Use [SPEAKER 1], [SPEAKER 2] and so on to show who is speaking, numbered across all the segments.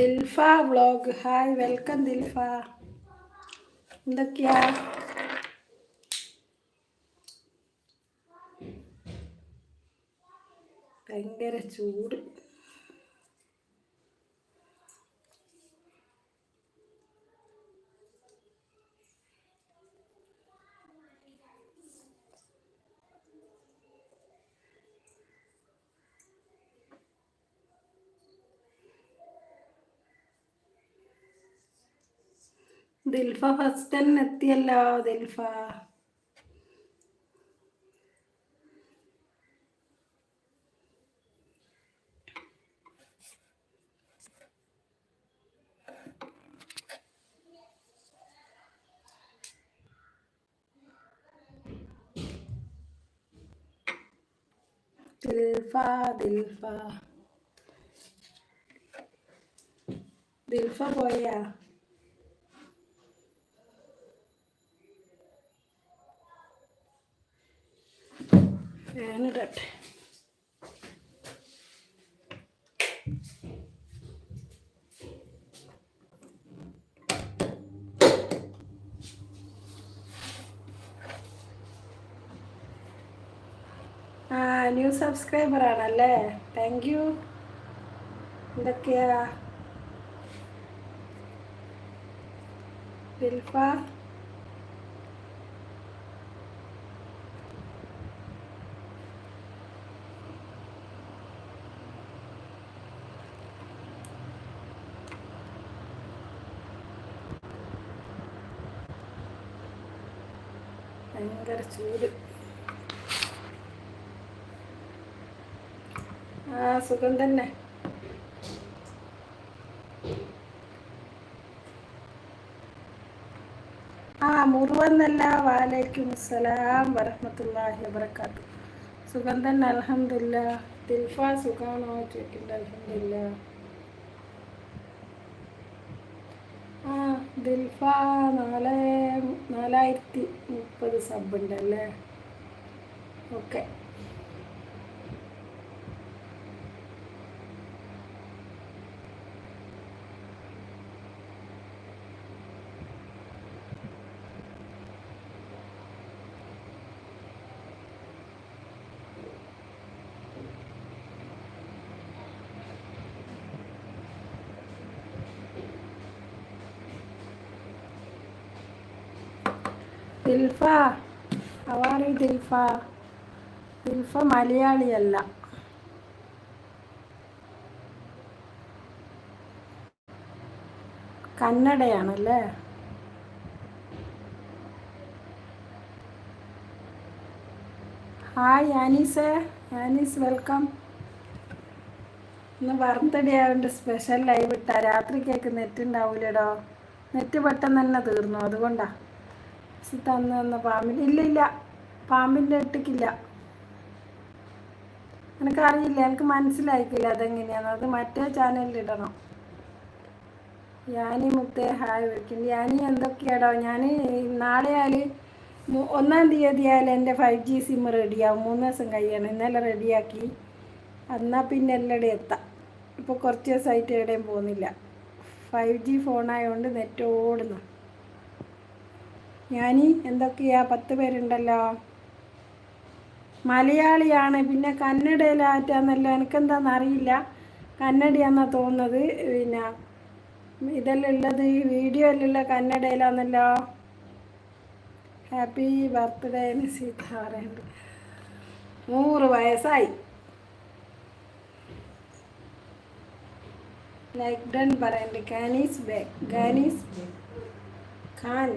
[SPEAKER 1] Dilfa vlog. Hi welcome Dilfa. എന്തൊക്കെയാ? ഭയങ്കര ചൂട്. ദിൽഫ ഫസ്റ്റ് തന്നെ എത്തിയല്ലോ ദിൽഫ. ദിൽഫ ദിൽഫ. ദിൽഫ പോയാ? സബ്സ്ക്രൈബർ ആണല്ലേ? താങ്ക് യു എന്തൊക്കെയാ? ദിൽഫ ഭയങ്കര ചൂട്. ആ സുഖം തന്നെ. ആ മുറുവന്നല്ല വാലൈക്കും അസ്സലാം വറഹമത്തല്ലാഹി വബർക്കാത്തു സുഖം തന്നെ അലഹമില്ല ദിൽഫ സുഖമാണോ ചോദിക്കുന്നത് അലഹമില്ല ആ ദിൽഫ നാല് നാലായിരത്തി മുപ്പത് സബ് ഉണ്ടല്ലേ? ഓക്കെ. ദിൽഫ. അവാറി ദിൽഫ? ദിൽഫ മലയാളിയല്ല. കന്നഡയാണല്ലേ? ഹായ് ആനീസ് ആനീസ് വെൽക്കം ഇന്ന് ബർത്ത്ഡേ ആയതുകൊണ്ട് സ്പെഷ്യൽ ലൈവ് ഇട്ടാ. രാത്രി കേക്ക് നെറ്റ് ഉണ്ടാവൂലടോ നെറ്റ് പെട്ടെന്ന് തന്നെ തീർന്നു. അതുകൊണ്ടാ. തന്നു തന്ന പാമ്പിന്റെ ഇല്ല ഇല്ല. പാമ്പിന്റെ ഇട്ടിക്കില്ല. എനിക്കറിയില്ല എനിക്ക് മനസ്സിലായിക്കില്ല അതെങ്ങനെയാന്ന്. അത് മറ്റേ ചാനലിൽ ഇടണം. ഞാനീ മുത്തേ ഹായ് വിളിക്കുന്നു. ഞാനി എന്തൊക്കെയാടോ? ഞാൻ നാളെ ഒന്നാം തീയതി ആയാൽ എന്റെ ഫൈവ് ജി സിം റെഡിയാവും മൂന്ന് ദിവസം കഴിയണം. ഇന്നലെ റെഡിയാക്കി എന്നാൽ പിന്നെ എല്ലായിടെ എത്താം. ഇപ്പോൾ കുറച്ച് ദിവസമായിട്ട് എവിടെയും പോകുന്നില്ല. ഫൈവ് ജി ഫോണായതുകൊണ്ട് നെറ്റ് ഓടുന്നു. ഞാനീ എന്തൊക്കെയാ പത്ത് പേരുണ്ടല്ലോ? മലയാളിയാണ്. പിന്നെ കന്നഡയിലാറ്റാന്നല്ലോ എനിക്കെന്താണെന്ന് അറിയില്ല കന്നഡയാണെന്നാണ് തോന്നുന്നത്. പിന്നെ ഇതെല്ലാം ഉള്ളത് വീഡിയോയിലുള്ള കന്നഡയിലാണല്ലോ ഹാപ്പി ബർത്ത്ഡേ സീത പറയുന്നുണ്ട് നൂറ് വയസ്സായി. ലൈക്ക് ഡൺ പറയുന്നുണ്ട് കാനീസ് ബേ ഗാനീസ് ഖാൻ.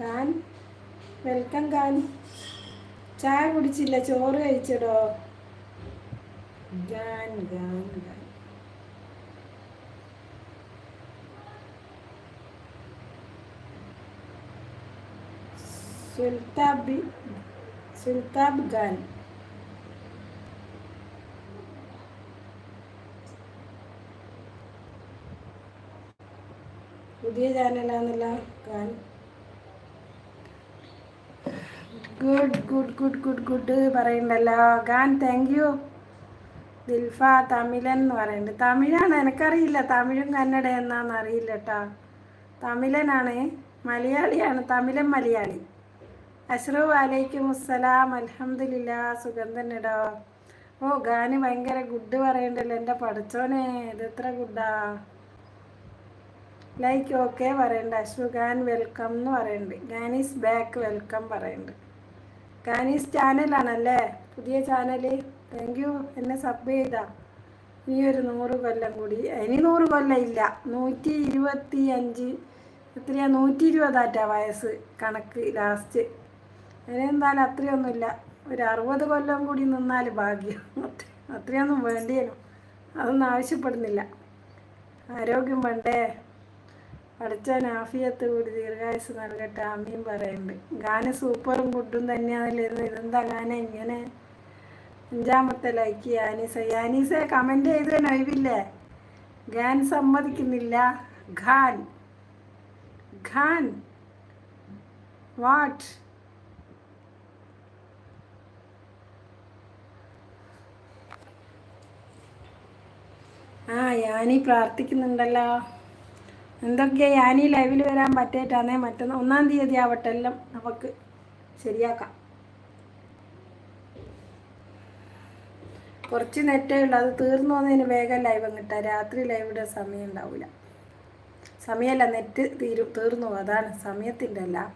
[SPEAKER 1] ഖാൻ. വെൽക്കം ഖാൻ. ചായ കുടിച്ചില്ല ചോറ് കഴിച്ചടോ. ഖാൻ ഖാൻ ഖാൻ. സുൽത്താബി സുൽത്താബ് ഖാൻ. പുതിയ ചാനലാണല്ലോ Khan. Good good good good good പറയണ്ടല്ലോ ഗാൻ താങ്ക് യു ദിൽഫ തമിഴൻ എന്ന് പറയുന്നുണ്ട്. തമിഴാണ് എനിക്കറിയില്ല. തമിഴും കന്നഡ എന്നാന്ന് അറിയില്ല കേട്ടോ തമിഴനാണ് മലയാളിയാണ്. തമിഴൻ മലയാളി. അഷ്റു വലൈക്കും അസ്സലാം അലഹമില്ല സുഖം തന്നെടോ ഓ ഗാന് ഭയങ്കര ഗുഡ് പറയണ്ടല്ലോ എന്റെ പഠിച്ചോനെ. ഇത് എത്ര ഗുഡാ ലൈക്ക് ഓക്കെ പറയണ്ട. അശ്വ ഗാൻ വെൽക്കം എന്ന് പറയുന്നുണ്ട് ഈസ് ബാക്ക് വെൽക്കം പറയുന്നുണ്ട് ഗാനീസ് ചാനലാണല്ലേ പുതിയ ചാനൽ താങ്ക് യു എന്നെ സബ് ചെയ്ത. ഇനി ഒരു നൂറ് കൊല്ലം കൂടി. ഇനി നൂറ് കൊല്ലം ഇല്ല. നൂറ്റി ഇരുപത്തി അഞ്ച് എത്രയാ? നൂറ്റി ഇരുപതാറ്റാ വയസ്സ് കണക്ക് ലാസ്റ്റ് അതിനെന്തായാലും അത്രയൊന്നുമില്ല ഒരു അറുപത് കൊല്ലം കൂടി നിന്നാൽ ഭാഗ്യം. അത്ര- അത്രയൊന്നും വേണ്ടിയല്ലോ അതൊന്നും ആവശ്യപ്പെടുന്നില്ല. ആരോഗ്യം വേണ്ടേ? പഠിച്ചാൻ ആഫിയത്ത് കൂടി ദീർഘായുസ് നൽകട്ടെ അമ്മയും പറയുന്നുണ്ട് ഗാന സൂപ്പറും ഗുഡും തന്നെയാണല്ലേ ഇത് ഇതെന്താ ഗാന? ഇങ്ങനെ അഞ്ചാമത്തെ ലൈക്ക് യാനീസ. യാനീസ കമന്റ് ചെയ്ത് നൈവില്ലേ ഗാൻ സമ്മതിക്കുന്നില്ല. ഖാൻ ഖാൻ വാട്ട്? ആ യാനി പ്രാർത്ഥിക്കുന്നുണ്ടല്ലോ. എന്തൊക്കെയാ? യാനി ലൈവിൽ വരാൻ പറ്റേറ്റാന്നേ മറ്റൊന്ന് ഒന്നാം തീയതി ആവട്ടെ എല്ലാം നമുക്ക് ശരിയാക്കാം. കുറച്ച് നെറ്റേ ഉള്ളൂ. അത് തീർന്നു വന്നതിന് വേഗം ലൈവ് കിട്ടാം രാത്രി ലൈവിടെ സമയം ഉണ്ടാവില്ല സമയമല്ല നെറ്റ് തീരു തീർന്നു അതാണ് സമയത്തിന്റെ അല്ല.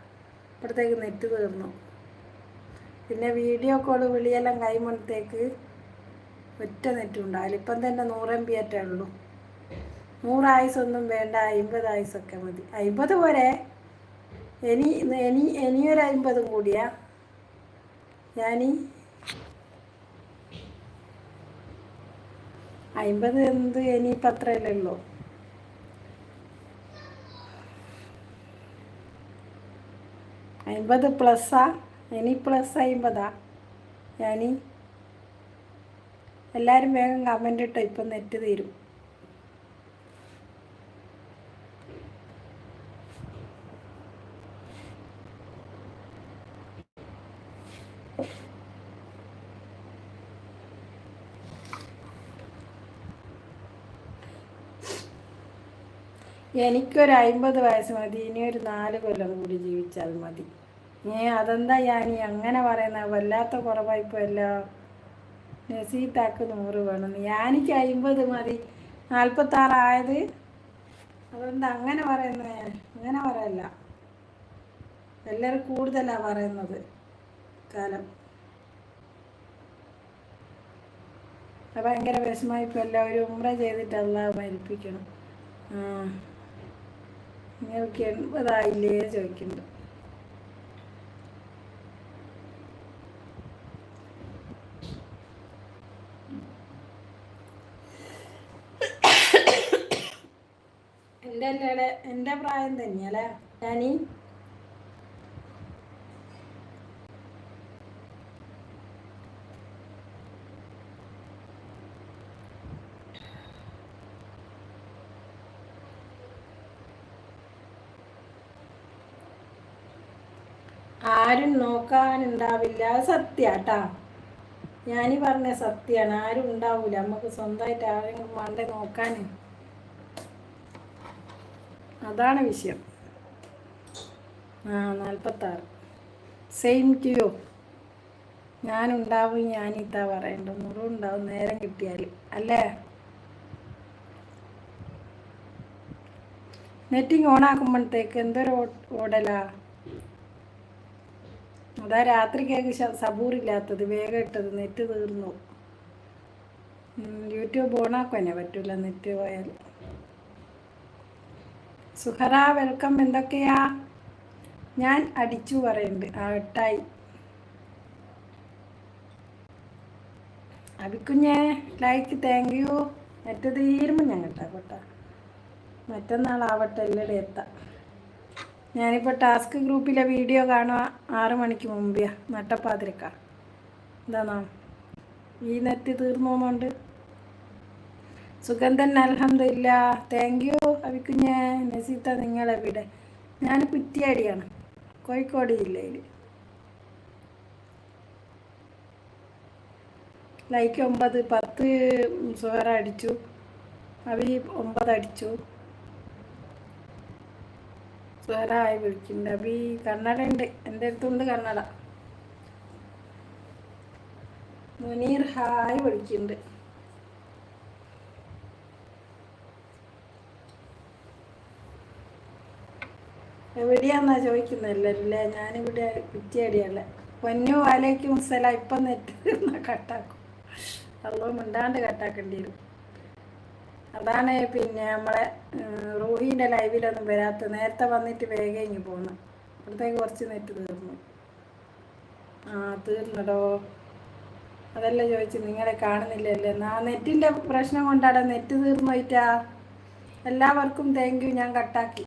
[SPEAKER 1] ഇപ്പോഴത്തേക്ക് നെറ്റ് തീർന്നു. പിന്നെ വീഡിയോ കോൾ വിളിയെല്ലാം കൈമണത്തേക്ക് ഒറ്റ നെറ്റും ഉണ്ടാവില്ല. ഇപ്പം തന്നെ നൂറ് എം ബി ആറ്റേ ഉള്ളൂ. നൂറ് ആയുസൊന്നും വേണ്ട അമ്പത് ആയുസൊക്കെ മതി. അമ്പത് പോരെ? ഇനി ഇനി ഇനിയൊരു അമ്പതും കൂടിയാ. ഞാനീ അമ്പത് എന്ത് ഇനിയിപ്പോൾ അത്രയല്ലല്ലോ അമ്പത് പ്ലസ്സാ ഇനി പ്ലസ് അമ്പതാ ഞാനി എല്ലാവരും വേഗം കമന്റ് ഇട്ടോ ഇപ്പം നെറ്റ് തീരും. എനിക്കൊരു അമ്പത് വയസ്സ് മതി. ഇനി ഒരു നാല് കൊല്ലം കൂടി ജീവിച്ചാൽ മതി. ഏ അതെന്താ ഞാനീ അങ്ങനെ പറയുന്ന വല്ലാത്ത കുറവായിപ്പോയല്ലോ നസീത്താക്ക് നൂറ് വേണം. ഞാനിക്ക് അമ്പത് മതി. നാൽപ്പത്താറായത് അതെന്താ അങ്ങനെ പറയുന്നത് അങ്ങനെ പറയല്ല. എല്ലാവരും കൂടുതലാണ് പറയുന്നത് കാലം. ഭയങ്കര വിഷമായിപ്പോ എല്ലാവരും ഉമ്ര ചെയ്തിട്ട് എല്ലാം മരിപ്പിക്കണം നിങ്ങൾക്ക് എൺപതായില്ലേ ചോദിക്കുന്നുണ്ട്. എന്റെ എന്റെ പ്രായം തന്നെയല്ലേ? ഞാനീ ആരും നോക്കാനുണ്ടാവില്ല. സത്യാട്ടാ ഞാനീ പറഞ്ഞ സത്യാണ്. ആരും ഉണ്ടാവൂല. നമുക്ക് സ്വന്തമായിട്ട് ആരെങ്കിലും വേണ്ട നോക്കാൻ അതാണ് വിഷയം. ആ നാൽപ്പത്താറ് സെയിം ടു യു ഞാനുണ്ടാവും ഞാനിതാ പറയണ്ട. മുറിവ് ഉണ്ടാവും നേരം കിട്ടിയാൽ അല്ലേ? നെറ്റിങ് ഓണാക്കുമ്പോഴത്തേക്ക് എന്തൊരു ഓടലാ? അതാ രാത്രി കേക്ക് സബൂറില്ലാത്തത് വേഗം ഇട്ടത് നെറ്റ് തീർന്നു. യൂട്യൂബ് ഓണാക്കാനേ പറ്റൂല നെറ്റ് പോയാൽ. സുഹറ വെൽക്കം. എന്തൊക്കെയാ? ഞാൻ അടിച്ചു പറയുന്നുണ്ട് ആ ഇട്ടായി. അഭിക്കുഞ്ഞേ ലൈക്ക് താങ്ക് യു നെറ്റ് തീരുമ്പോൾ ഞാൻ കേട്ടാ കേട്ടാ. മറ്റന്നാളാവട്ടെ എല്ലാവരും എത്താം. ഞാനിപ്പോൾ ടാസ്ക് ഗ്രൂപ്പിലെ വീഡിയോ കാണുക ആറ് മണിക്ക് മുമ്പെയാ. നട്ടപ്പാതിരക്ക. എന്താണോ ഈ നെറ്റ് തീർന്നോന്നുണ്ട് സുഗന്ധൻ അലഹമില്ല താങ്ക് യു അവിക്കുഞ്ഞ് നസീത്ത നിങ്ങളെവിടെ? ഞാൻ കുറ്റിയാടിയാണ് കോഴിക്കോട് ജില്ലയിൽ ലൈക്ക് ഒമ്പത് പത്ത് സുഹറ അടിച്ചു. അവി ഒമ്പത് അടിച്ചു സുഹറ വിളിക്കുന്നുണ്ട് അപ്പം ഈ കന്നഡ ഉണ്ട് എന്റെ അടുത്തുണ്ട് കന്നഡ മുനീർ ഹായ് വിളിക്കുന്നുണ്ട്. എവിടെയാന്നാ ചോദിക്കുന്നല്ലേ അല്ലേ ഞാനിവിടെ കുറ്റിയടിയല്ല പൊന്നു വാലേക്കും സ്ഥലം ഇപ്പം നെറ്റ് കട്ടാക്കും. അതുകൊണ്ട് മിണ്ടാണ്ട് കട്ടാക്കേണ്ടി വരും. അതാണ് പിന്നെ നമ്മളെ റൂഹിന്റെ ലൈവിലൊന്നും വരാത്ത നേരത്തെ വന്നിട്ട് വേഗം ഇങ്ങ് പോന്നു. അപ്പോഴത്തേക്ക് കുറച്ച് നെറ്റ് തീർന്നു. ആ തീർന്നടോ. അതല്ല ചോദിച്ചു നിങ്ങളെ കാണുന്നില്ലല്ലേ? ആ നെറ്റിന്റെ പ്രശ്നം കൊണ്ടാണ് നെറ്റ് തീർന്നു പോയിട്ടാ എല്ലാവർക്കും താങ്ക് യു ഞാൻ കട്ടാക്കി